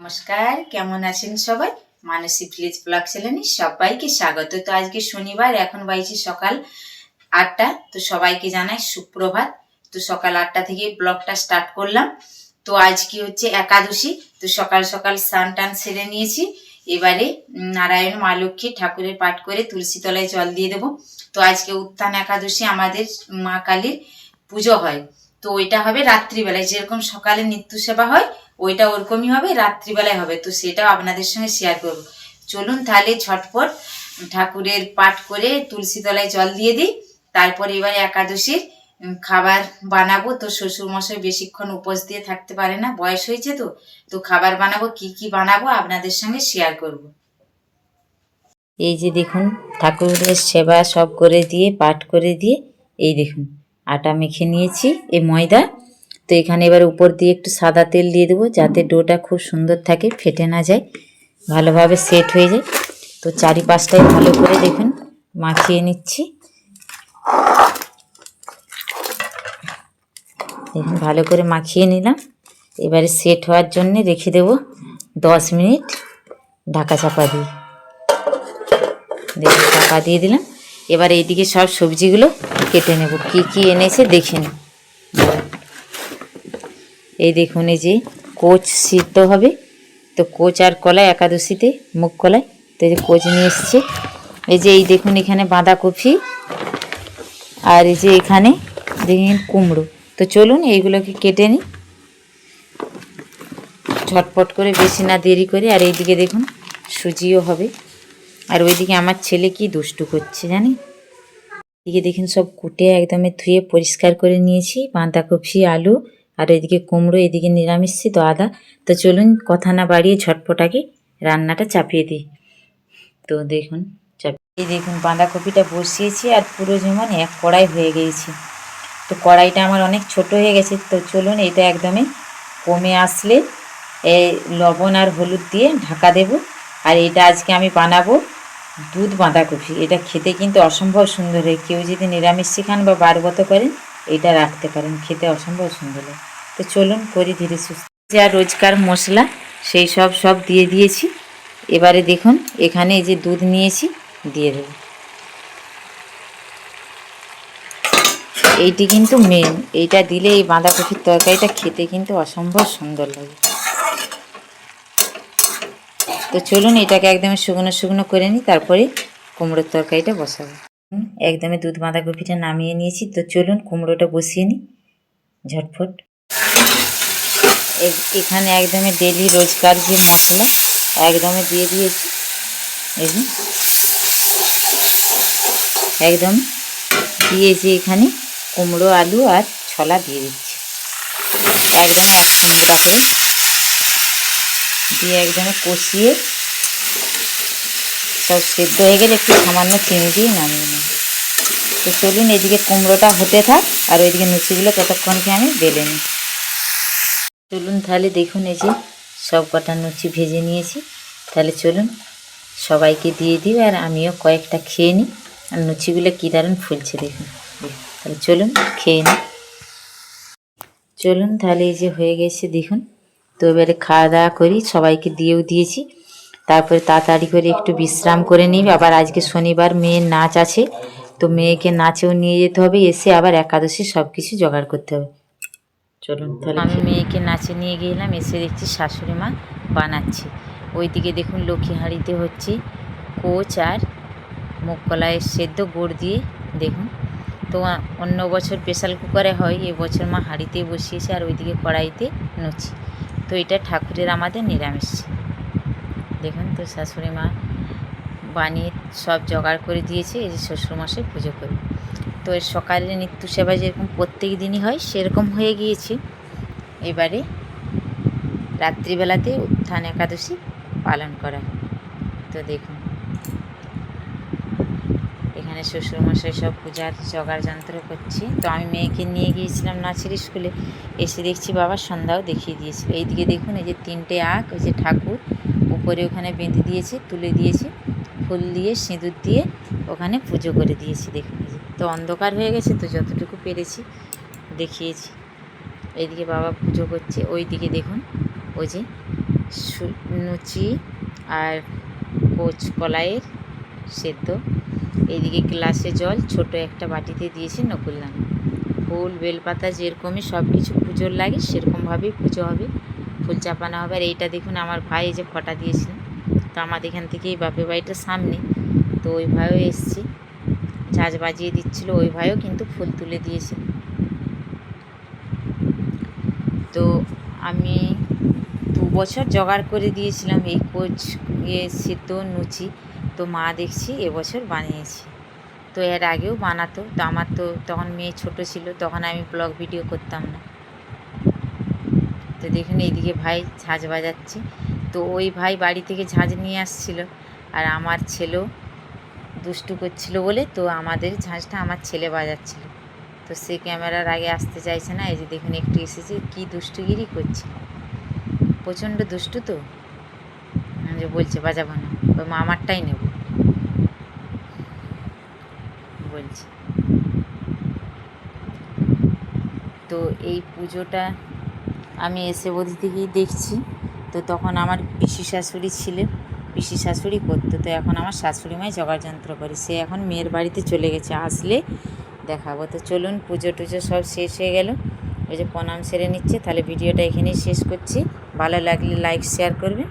নমস্কার, কেমন আছেন সবাই? মানসী ভিলেজ ব্লগ চ্যানেলে সবাইকে স্বাগত। তো আজকে শনিবার, এখন বাজছে সকাল আটটা। তো সবাইকে জানাই সুপ্রভাত। তো সকাল আটটা থেকে ব্লগটা স্টার্ট করলাম। তো আজকে হচ্ছে একাদশী। তো সকাল সকাল স্নান টান সেরে নিয়েছি। এবারে নারায়ণ, মা লক্ষ্মী ঠাকুরের পাঠ করে তুলসী তলায় জল দিয়ে দেবো। তো আজকে উত্থান একাদশী আমাদের মা কালীর পুজো হয়। তো ওইটা হবে রাত্রিবেলায়। যেরকম সকালে নিত্য সেবা হয় ওইটা ওরকমই হবে, রাত্রিবেলায় হবে। তো সেটাও আপনাদের সঙ্গে শেয়ার করব। চলুন তাহলে ঝটপট ঠাকুরের পাঠ করে তুলসী তলায় জল দিয়ে দিই। তারপর এবারে একাদশীর খাবার বানাবো। তো শ্বশুর মশাই বেশিক্ষণ উপোস দিয়ে থাকতে পারে না, বয়স হয়েছে তো। তো খাবার বানাবো, কি কি বানাবো আপনাদের সঙ্গে শেয়ার করব। এই যে দেখুন, ঠাকুরের সেবা সব করে দিয়ে, পাঠ করে দিয়ে, এই দেখুন, আটা মেখে নিয়েছি, এই ময়দা। তো এখানে এবার উপর দিয়ে একটু সাদা তেল দিয়ে দেবো যাতে ডোটা খুব সুন্দর থাকে, ফেটে না যায়, ভালোভাবে সেট হয়ে যায়। তো চারিপাশটায় ভালো করে দেখুন, মাখিয়ে নিচ্ছি। দেখুন, ভালো করে মাখিয়ে নিলাম। এবারে সেট হওয়ার জন্য রেখে দেবো দশ মিনিট ঢাকা চাপা দিয়ে। দেখুন, চাপা দিয়ে দিলাম। এবার এইদিকে সব সবজিগুলো কেটে নেব। কি কি এনেছে দেখে নিন এই দেখুন, এই যে কোচ সিদ্ধ হবে। তো কোচ আর কলাই একাদশীতে মুগ কলাই। তো এই যে কোচ নিয়ে এসছে। এই যে এই দেখুন, এখানে বাঁধাকপি। আর এই যে এখানে দেখুন কুমড়ো। তো চলুন, এইগুলোকে কেটে নিই। ঝটপট করে বেশি না দেরি করে। আর এইদিকে দেখুন, সুজিও হবে। আর ওইদিকে আমার ছেলে কি দুষ্টু করছে জানি এদিকে দেখুন, সব কুটে একদমই ধুয়ে পরিষ্কার করে নিয়েছি। বাঁধাকপি, আলু আর এদিকে কুমড়ো, এদিকে নিরামিষ তো আদা। তো চলুন কথা না বাড়িয়ে ঝটপট আগে রান্নাটা চাপিয়ে দিই। তো দেখুন এই দেখুন, বাঁধাকপিটা বসিয়েছি আর পুরো যেমন এক কড়াই হয়ে গিয়েছে তো কড়াইটা আমার অনেক ছোট হয়ে গেছে। তো চলুন, এটা একদমই কমে আসলে এই লবণ আর হলুদ দিয়ে ঢাকা দেব। আর এটা আজকে আমি বানাবো দুধ বাঁধাকপি। এটা খেতে কিন্তু অসম্ভব সুন্দর হয়। কেউ যদি নিরামিষ খান বা বারগত করেন এটা রাখতে পারেন, খেতে অসম্ভব সুন্দর লাগে। তো চলুন করি ধীরে সুস্থ। যা রোজকার মশলা, সেই সব সব দিয়ে দিয়েছি। এবারে দেখুন, এখানে যে দুধ নিয়েছি, দিয়ে দেবো। এইটি কিন্তু মেন এইটা দিলে এই বাঁধাকপির তরকারিটা খেতে কিন্তু অসম্ভব সুন্দর লাগে। তো চলুন এটাকে একদম শুকনো শুকনো করে নিই, তারপরে কুমড়োর তরকারিটা বসাবো। একদমই দুধ বাঁধাকপিটা নামিয়ে নিয়েছি। তো চলুন কুমড়োটা বসিয়ে নিই। ঝটফট। এখানে একদমই ডেলি রোজকার যে মশলা, একদমই দিয়ে দিয়েছি। দেখুন একদম দিয়েছি এখানে কুমড়ো, আলু আর ছলা দিয়ে দিচ্ছি। একদম এক কুমড়া করে দিয়ে একদম কষিয়ে সব সেদ্ধ হয়ে গেলে একটু সামান্য চিনি দিয়ে নামিয়ে নিই। তো চলুন, এদিকে কুমড়োটা হতে থাক আর ওইদিকে লুচিগুলো ততক্ষণকে আমি বেলে নিই। চলুন তাহলে দেখুন, এই যে সব কটা লুচি ভেজে নিয়েছি। তাহলে চলুন, সবাইকে দিয়ে দিই আর আমিও কয়েকটা খেয়ে নিই। আর লুচিগুলো কী দারুণ ফুলছে দেখুন। তাহলে চলুন, খেয়ে নিই। চলুন তাহলে এই যে হয়ে গেছে, দেখুন। তো এবারে খাওয়া দাওয়া করি, সবাইকে দিয়েও দিয়েছি। তারপরে তাড়াতাড়ি করে একটু বিশ্রাম করে নিই আবার আজকে শনিবার মেয়ের নাচ আছে, তো মেয়েকে নাচেও নিয়ে যেতে হবে, এসে আবার একাদশী সব কিছু জোগাড় করতে হবে। চলুন তাহলে। আমি মেয়েকে নাচে নিয়ে গেলাম, এসে দেখছি শাশুড়ি মা বানাচ্ছে। ওইদিকে দেখুন লক্ষ্মী হাঁড়িতে হচ্ছে কোচ আর মুগ কলাইয়ের সেদ্ধ গুড় দিয়ে দেখুন। তো অন্য বছর প্রেশার কুকারে হয় এবছর মা হাঁড়িতে বসিয়েছে আর ওইদিকে কড়াইতে নুচি। তো এটা ঠাকুরের আমাদের নিরামিষ। দেখুন তো শাশুড়ি মা বানিয়ে সব জোগাড় করে দিয়েছে, এই যে শ্বশুরমশাই পুজো করি। তো সকালে নিত্য সেবা যেরকম প্রত্যেক দিনই হয়, সেরকম হয়ে গিয়েছে। এবারে রাত্রিবেলাতে উত্থান একাদশী পালন করা হয়। তো দেখুন। এখানে শ্বশুরমশাই সব পূজার জোগাড় যন্ত্র করছি। তো আমি মেয়েকে নিয়ে গিয়েছিলাম নাচের স্কুলে, এসে দেখছি বাবা সন্ধ্যাও দেখিয়ে দিয়েছিল। এইদিকে দেখুন, এই যে তিনটে আঁক ওই যে ঠাকুর উপরে ওখানে বেঁধে দিয়েছে, তুলে দিয়েছে, ফুল দিয়ে, সিঁদুর দিয়ে ওখানে পুজো করে দিয়েছি, দেখুন তো অন্ধকার হয়ে গেছে তো যতটুকু পেরেছি, দেখিয়েছি। এইদিকে বাবা পুজো করছে ওই দিকে দেখুন, ওই যে লুচি আর কোচ কলাইয়ের সেদ্ধ। এইদিকে গ্লাসে জল, ছোট একটা বাটিতে দিয়েছি নকুলদান ফুল, বেলপাতা যেরকমই সব কিছু পুজোর লাগে সেরকমভাবেই পুজো হবে। ফুল চাপানো হবে। আর এইটা দেখুন, আমার ভাই যে ফটা দিয়েছিল। তো আমাদের এখান থেকে এই বাপের বাড়িটা সামনে। তো ওই ভাইও এসছি। ঝাঁজ বাজিয়ে দিচ্ছিল। ওই ভাইও কিন্তু ফুল তুলে দিয়েছে। তো আমি দু বছর জোগাড় করে দিয়েছিলাম। এই কোচ ইয়ে সিদ্ধ লুচি তো মা দেখছি এবছর বানিয়েছি। তো এর আগেও বানাতো। তো আমার তো তখন মেয়ে ছোট ছিল। তখন আমি ব্লগ ভিডিও করতাম না। তো দেখুন এইদিকে ভাই ঝাঁঝ বাজাচ্ছে। তো ওই ভাই বাড়ি থেকে ঝাঁঝ নিয়ে আসছিল আর আমার ছেলেও দুষ্টু করছিল বলে তো আমাদের ঝাঁঝটা আমার ছেলে বাজাচ্ছিল। তো সে ক্যামেরার আগে আসতে চাইছে না, এই যে দেখুন একটু এসেছে, কী দুষ্টুগিরি করছে। প্রচণ্ড দুষ্টু তো। যে বলছে, বাজাবো না। ওই মামারটাই নেব। বলছে। তো এই পুজোটা আমি এসে বধি থেকেই দেখছি। তো তখন আমার পিসি শাশুড়ি ছিল। পিসি শাশুড়ি করতো। তো এখন আমার শাশুড়ি মাই যন্ত্র করে। সে এখন মেয়ের বাড়িতে চলে গেছে। আসলে দেখাবো। তো চলুন, পুজো টুজো সব শেষ হয়ে গেল। ওই যে প্রণাম সেরে নিচ্ছে। তাহলে ভিডিওটা এখানেই শেষ করছি। ভালো লাগলে লাইক শেয়ার করবেন।